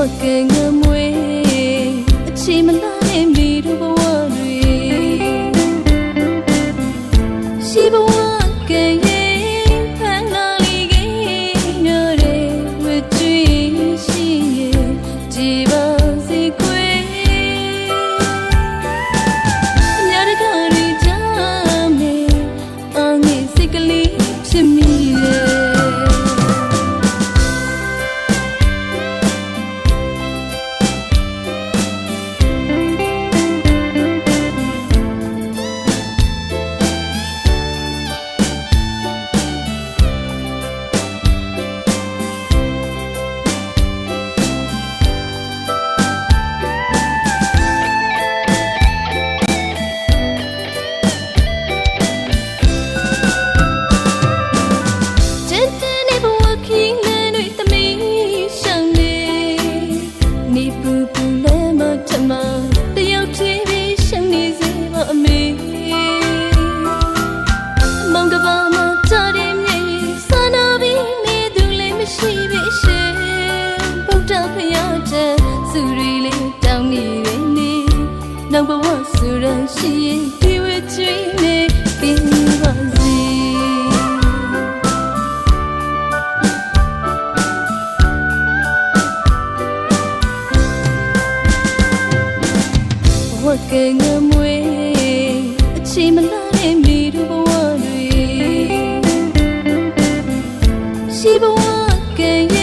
ဝတ်ကငမွေအချိန်မလား number one ဆိုရရှိရင်ဒီဝချင်းနဲ့ပြင်ပါစီဝတ်ကငမွေအချိန်မလာတဲ့မိတို့ဘဝတွေရှိဘဝက